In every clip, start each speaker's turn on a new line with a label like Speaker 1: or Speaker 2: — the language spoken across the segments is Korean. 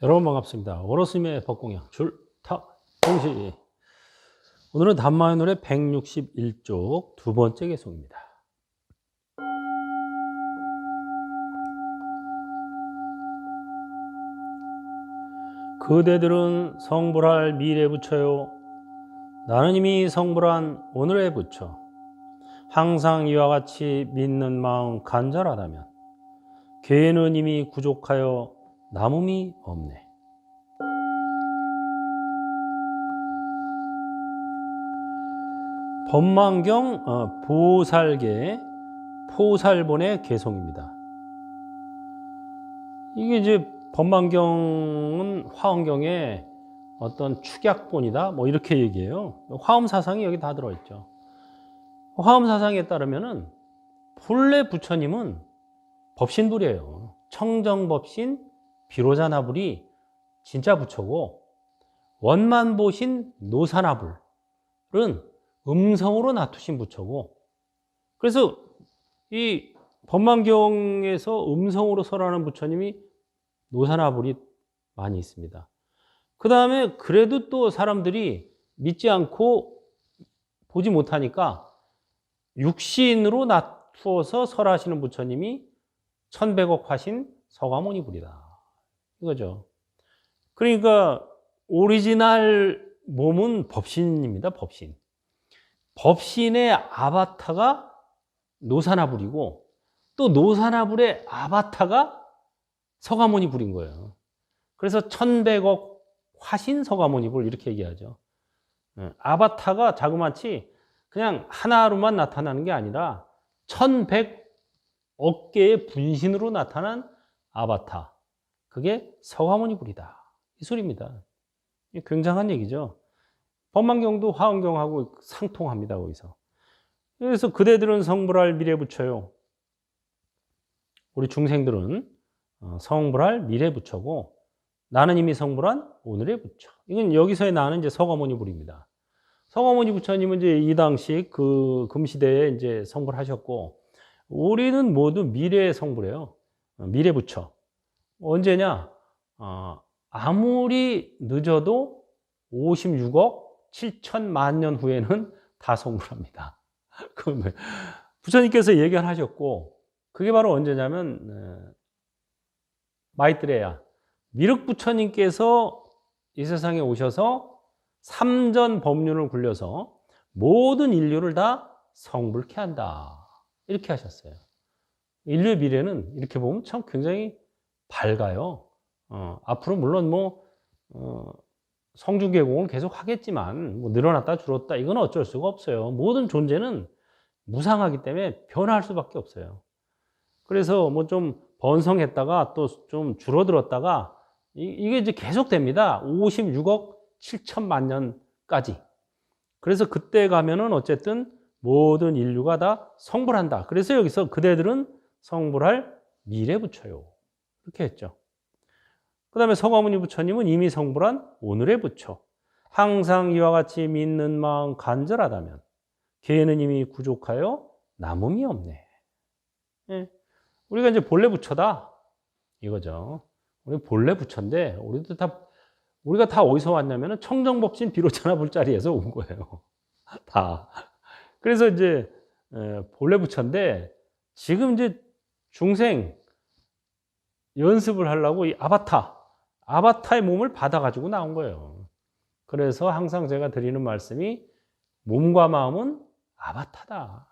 Speaker 1: 여러분 반갑습니다. 오로스님의 법공양 줄타 공시 오늘은 단마의 노래 161쪽 두 번째 개송입니다. 그대들은 성불할 미래 부처요 나는 이미 성불한 오늘의 부처 항상 이와 같이 믿는 마음 간절하다면 괴는 이미 구족하여 남음이 없네. 법망경 어, 보살계 포살본의 개송입니다. 이게 이제 법망경은 화엄경의 어떤 축약본이다 뭐 이렇게 얘기해요. 화엄 사상이 여기 다 들어있죠. 화엄 사상에 따르면은 본래 부처님은 법신불이에요. 청정법신 비로자나불이 진짜 부처고 원만보신 노사나불은 음성으로 나투신 부처고 그래서 이 법만경에서 음성으로 설하는 부처님이 노사나불이 많이 있습니다. 그 다음에 그래도 또 사람들이 믿지 않고 보지 못하니까 육신으로 나투어서 설하시는 부처님이 천백억 화신 서가모니 불이다. 이거죠. 그러니까 오리지널 몸은 법신입니다. 법신. 법신의 아바타가 노사나불이고 또 노사나불의 아바타가 서가모니 불인 거예요. 그래서 천백억 화신 서가모니 불 이렇게 얘기하죠. 예, 아바타가 자그마치 그냥 하나로만 나타나는 게 아니라 천백억 개의 분신으로 나타난 아바타. 그게 서화모니불이다. 이 소리입니다. 굉장한 얘기죠. 법만경도 화엄경하고 상통합니다. 거기서. 그래서 그대들은 성불할 미래 부처요. 우리 중생들은 어, 성불할 미래 부처고 나는 이미 성불한 오늘의 부처. 이건 여기서의 나는 이제. 서가모니 부처님은 이제 이 당시 그 금시대에 이제 성불하셨고 우리는 모두 미래의 성불이에요. 어, 미래 부처. 언제냐? 어, 아무리 늦어도 56억 7천만 년 후에는 다 성불합니다. 그 부처님께서 예견하셨고 그게 바로 언제냐면 어, 마이트레야 미륵 부처님께서 이 세상에 오셔서 삼전 법륜을 굴려서 모든 인류를 다 성불케 한다. 이렇게 하셨어요. 인류의 미래는 이렇게 보면 참 굉장히 밝아요. 어, 앞으로 물론 뭐 어, 성주계공을 계속 하겠지만 뭐 늘어났다 줄었다 이건 어쩔 수가 없어요. 모든 존재는 무상하기 때문에 변할 수밖에 없어요. 그래서 뭐 좀 번성했다가 또 좀 줄어들었다가 이, 게 이제 계속됩니다. 56억 7천만 년까지. 그래서 그때 가면은 어쨌든 모든 인류가 다 성불한다. 그래서 여기서 그대들은 성불할 미래 부처요. 이렇게 했죠. 그 다음에 서가모니 부처님은 이미 성불한 오늘의 부처. 항상 이와 같이 믿는 마음 간절하다면 개는 이미 구족하여 남음이 없네. 예. 우리가 이제 본래 부처다. 이거죠. 우리 본래 부처인데, 우리도 다, 우리가 다 어디서 왔냐면 청정법신 비로자나 불자리에서 온 거예요. 다. 그래서 이제, 본래 부처인데, 지금 이제 중생, 연습을 하려고 이 아바타, 아바타의 몸을 받아가지고 나온 거예요. 그래서 항상 제가 드리는 말씀이 몸과 마음은 아바타다.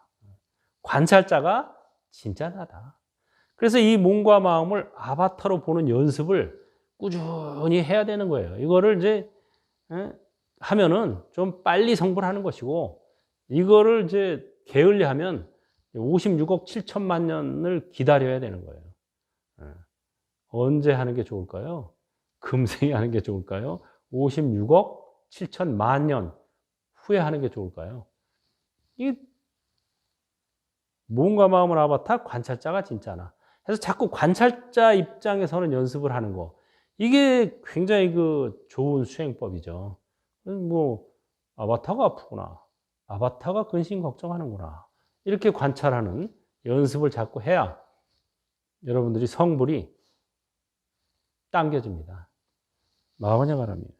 Speaker 1: 관찰자가 진짜 나다. 그래서 이 몸과 마음을 아바타로 보는 연습을 꾸준히 해야 되는 거예요. 이거를 이제 하면은 좀 빨리 성불하는 것이고 이거를 이제 게을리하면 56억 7천만 년을 기다려야 되는 거예요. 언제 하는 게 좋을까요? 금생에 하는 게 좋을까요? 56억 7천만 년 후에 하는 게 좋을까요? 이 몸과 마음을 아바타 관찰자가 진짜나. 그래서 자꾸 관찰자 입장에서는 연습을 하는 거. 이게 굉장히 그 좋은 수행법이죠. 뭐 아바타가 아프구나. 아바타가 근심 걱정하는구나. 이렇게 관찰하는 연습을 자꾸 해야 여러분들이 성불이 당겨집니다. 마원영하라면.